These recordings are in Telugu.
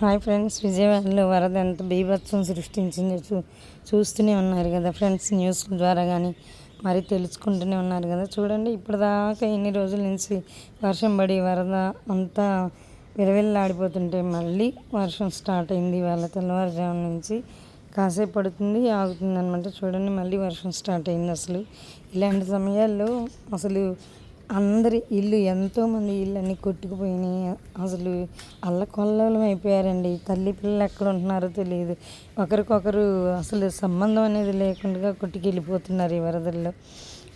హాయ్ ఫ్రెండ్స్ విజయవాడలో వరద ఎంత బీభత్సం సృష్టించిందో చూ చూస్తూనే ఉన్నారు కదా ఫ్రెండ్స్ న్యూస్ ద్వారా కానీ మరి తెలుసుకుంటూనే ఉన్నారు కదా. చూడండి ఇప్పటిదాకా ఎన్ని రోజుల నుంచి వర్షం పడి వరద అంతా విలవిల్లాడిపోతుంటే మళ్ళీ వర్షం స్టార్ట్ అయింది వాళ్ళ తెల్లవారుజాము నుంచి. కాసేపు పడుతుంది ఆగుతుంది అనమాట చూడండి మళ్ళీ వర్షం స్టార్ట్ అయింది అసలు. ఇలాంటి సమయాల్లో అసలు అందరి ఇల్లు ఎంతోమంది ఇల్లు అన్నీ కొట్టుకుపోయినాయి. అసలు అల్లకొల్లం అయిపోయారండి. తల్లి పిల్లలు ఎక్కడ ఉంటున్నారో తెలియదు. ఒకరికొకరు అసలు సంబంధం అనేది లేకుండా కొట్టుకెళ్ళిపోతున్నారు ఈ వరదల్లో.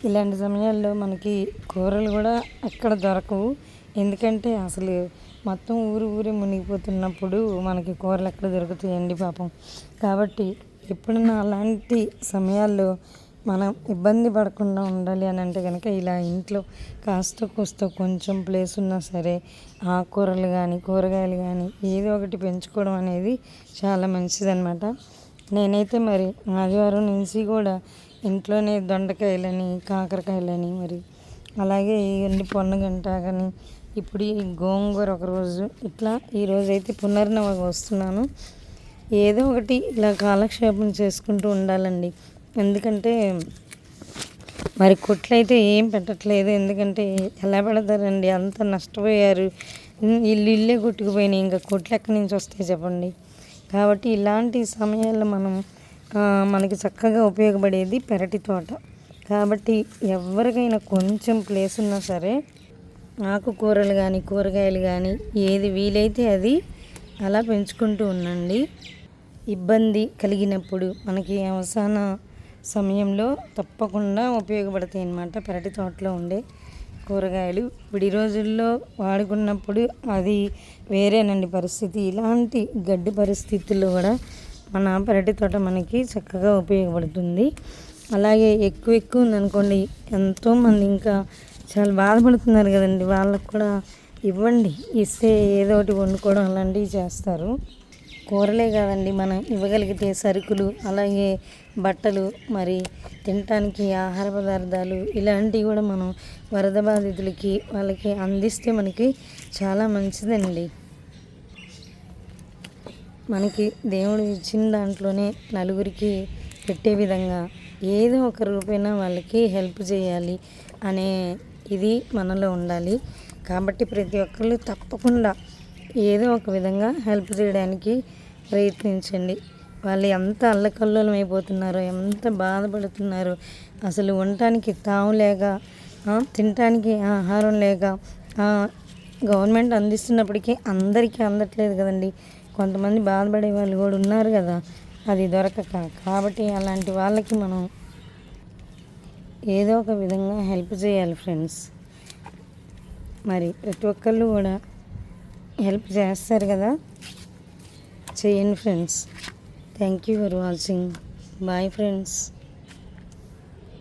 ఇలాంటి సమయాల్లో మనకి కూరలు కూడా ఎక్కడ దొరకవు. ఎందుకంటే అసలు మొత్తం ఊరు ఊరే మునిగిపోతున్నప్పుడు మనకి కూరలు ఎక్కడ దొరుకుతాయండి పాపం. కాబట్టి ఎప్పుడన్నా అలాంటి సమయాల్లో మనం ఇబ్బంది పడకుండా ఉండాలి అని అంటే కనుక ఇలా ఇంట్లో కాస్త కూస్త కొంచెం ప్లేస్ ఉన్నా సరే ఆకుకూరలు కానీ కూరగాయలు కానీ ఏదో ఒకటి పెంచుకోవడం అనేది చాలా మంచిదన్నమాట. నేనైతే మరి ఆదివారం నుంచి కూడా ఇంట్లోనే దొండకాయలని కాకరకాయలని మరి అలాగే ఇవన్నీ పొన్నగంట కానీ ఇప్పుడు ఈ గోంగూర ఒకరోజు ఇట్లా ఈరోజు అయితే పునర్నవ వస్తున్నాను. ఏదో ఒకటి ఇలా కాలక్షేపం చేసుకుంటూ ఉండాలండి. ఎందుకంటే మరి కొట్లయితే ఏం పెట్టట్లేదు. ఎందుకంటే ఎలా పెడతారండి? అంత నష్టపోయారు. ఇల్లు ఇల్లే కొట్టుకుపోయినాయి. ఇంకా కొట్లు ఎక్కడి నుంచి వస్తాయి చెప్పండి? కాబట్టి ఇలాంటి సమయాల్లో మనం మనకి చక్కగా ఉపయోగపడేది పెరటి తోట. కాబట్టి ఎవరికైనా కొంచెం ప్లేస్ ఉన్నా సరే ఆకుకూరలు కానీ కూరగాయలు కానీ ఏది వీలైతే అది అలా పెంచుకుంటూ ఉండండి. ఇబ్బంది కలిగినప్పుడు మనకి అవసాన సమయంలో తప్పకుండా ఉపయోగపడతాయి అన్నమాట పెరటి తోటలో ఉండే కూరగాయలు. విడి రోజుల్లో వాడుకున్నప్పుడు అది వేరేనండి పరిస్థితి. ఇలాంటి గడ్డి పరిస్థితుల్లో కూడా మన పెరటి తోట మనకి చక్కగా ఉపయోగపడుతుంది. అలాగే ఎక్కువ ఎక్కువ ఉందనుకోండి ఎంతోమంది ఇంకా చాలా బాధపడుతున్నారు కదండి. వాళ్ళకు కూడా ఇవ్వండి ఇస్తే ఏదో ఒకటి వండుకోవడం అలాంటివి చేస్తారు. కూరలే కాదండి మనం ఇవ్వగలిగితే సరుకులు అలాగే బట్టలు మరి తినటానికి ఆహార పదార్థాలు ఇలాంటివి కూడా మనం వరద బాధితులకి వాళ్ళకి అందిస్తే మనకి చాలా మంచిదండి. మనకి దేవుడు ఇచ్చిన దాంట్లోనే నలుగురికి పెట్టే విధంగా ఏదో ఒక రూపైనా వాళ్ళకి హెల్ప్ చేయాలి అనే ఇది మనలో ఉండాలి. కాబట్టి ప్రతి ఒక్కళ్ళు తప్పకుండా ఏదో ఒక విధంగా హెల్ప్ చేయడానికి ప్రయత్నించండి. వాళ్ళు ఎంత అల్లకల్లోలం అయిపోతున్నారో ఎంత బాధపడుతున్నారో అసలు ఉండటానికి తాము లేక తినటానికి ఆహారం లేక గవర్నమెంట్ అందిస్తున్నప్పటికీ అందరికీ అందట్లేదు కదండి. కొంతమంది బాధపడే వాళ్ళు కూడా ఉన్నారు కదా అది దొరకక. కాబట్టి అలాంటి వాళ్ళకి మనం ఏదో ఒక విధంగా హెల్ప్ చేయాలి ఫ్రెండ్స్. మరి ప్రతి ఒక్కళ్ళు కూడా హెల్ప్ చేస్తారు కదా. చేయండి friends. Thank you for watching. Bye friends.